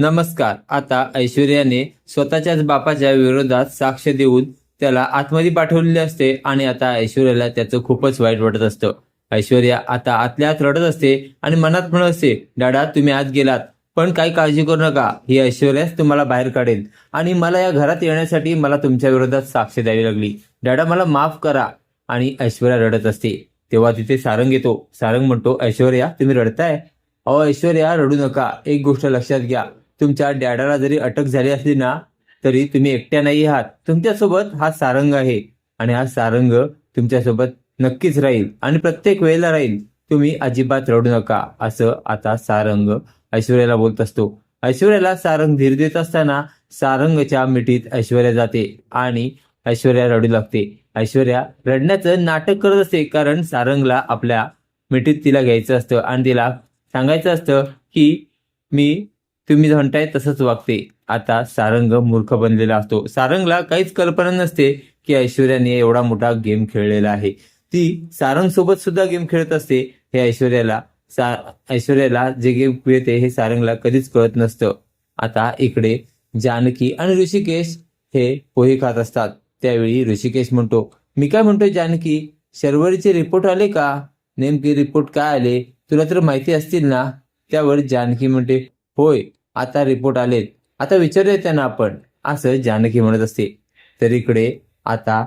नमस्कार. आता ऐश्वर्याने स्वतःच्याच बापाच्या विरोधात साक्ष देऊन त्याला आतमध्ये पाठवलेले असते आणि आता ऐश्वर्याला त्याचं खूपच वाईट वाटत असतं. ऐश्वर्या आता आतल्या आत रडत असते आणि मनात म्हणत असते डाडा तुम्ही आत गेलात. पण काही काळजी करू नका. ही ऐश्वर्याच तुम्हाला बाहेर काढेल. आणि मला या घरात येण्यासाठी मला तुमच्या विरोधात साक्ष द्यावी लागली. डाडा मला माफ करा. आणि ऐश्वर्या रडत असते. तेव्हा तिथे सारंग येतो. सारंग म्हणतो ऐश्वर्या तुम्ही रडताय? अहो ऐश्वर्या रडू नका. एक गोष्ट लक्षात घ्या. तुमच्या डॅडाला जरी अटक झाली असली ना तरी तुम्ही एकट्या नाही आहात. तुमच्यासोबत हा सारंग आहे आणि हा सारंग तुमच्यासोबत नक्कीच राहील आणि प्रत्येक वेळेला राहील. तुम्ही अजिबात रडू नका असं आता सारंग ऐश्वर्याला बोलत असतो. ऐश्वर्याला सारंग धीर देत असताना सारंगच्या मिठीत ऐश्वर्या जाते आणि ऐश्वर्या रडू लागते. ऐश्वर्या रडण्याचं नाटक करत असते कारण सारंगला आपल्या मिठीत तिला घ्यायचं असतं आणि तिला सांगायचं असतं की मी तुम्ही म्हणताय तसंच वागते. आता सारंग मूर्ख बनलेला असतो. सारंगला काहीच कल्पना नसते की ऐश्वर्याने एवढा मोठा गेम खेळलेला आहे. ती सारंग सोबत सुद्धा गेम खेळत असते. हे ऐश्वर्याला सा ऐश्वर्याला जे गेम खेळते हे सारंगला कधीच कळत नसतं. आता इकडे जानकी आणि ऋषिकेश हे पोहे खात असतात. त्यावेळी ऋषिकेश म्हणतो मी काय म्हणतोय जानकी? शर्वरीचे रिपोर्ट आले का? नेमके रिपोर्ट काय आले? तुला तर माहिती असतील ना? त्यावर जानकी म्हणते होय आता रिपोर्ट आलेत. आता विचारूया त्यांना आपण. असं जानकी म्हणत असते. तर इकडे आता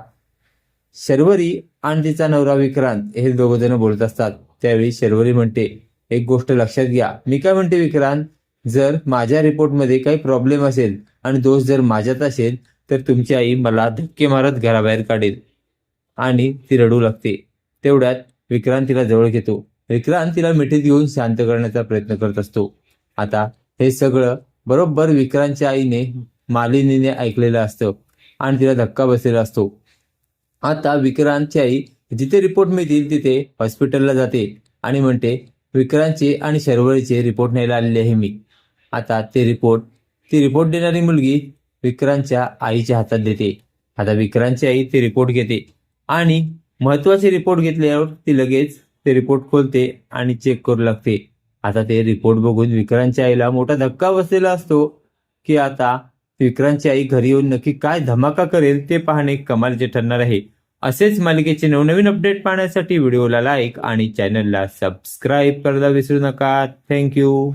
शर्वरी आणि तिचा नवरा विक्रांत हे दोघ जण बोलत असतात. त्यावेळी शर्वरी म्हणते एक गोष्ट लक्षात घ्या. मी काय म्हणते विक्रांत? जर माझ्या रिपोर्टमध्ये काही प्रॉब्लेम असेल आणि दोष जर माझ्यात असेल तर तुमची आई मला धक्के मारत घराबाहेर काढेल. आणि ती रडू लागते. तेवढ्यात विक्रांत तिला जवळ घेतो. विक्रांत तिला मिठीत घेऊन शांत करण्याचा प्रयत्न करत असतो. आता हे सगळं बरोबर विक्रांतच्या आईने मालिनीने ऐकलेलं असतं आणि तिला धक्का बसलेला असतो. आता विक्रांतची आई जिथे रिपोर्ट मिळतील तिथे हॉस्पिटलला जाते आणि म्हणते विक्रांतचे आणि शर्वरीचे रिपोर्ट न्यायला आलेले आहे मी. आता ते रिपोर्ट ती रिपोर्ट देणारी मुलगी विक्रांतच्या आईच्या हातात देते. आता विक्रांतची आई ते रिपोर्ट घेते आणि महत्त्वाचे रिपोर्ट घेतल्यावर ती लगेच ते रिपोर्ट खोलते आणि चेक करू लागते. आता ते रिपोर्ट बघून विक्रांतच्या आईला मोठा धक्का बसलेला असतो की आता विक्रांतची आई घरी येऊन नक्की काय धमाका करेल ते पाहणे कमालचे ठरणार आहे. असेच मालिकेचे नवनवीन अपडेट पाहण्यासाठी व्हिडिओला लाईक आणि चॅनलला सबस्क्राईब करायला विसरू नका. थँक्यू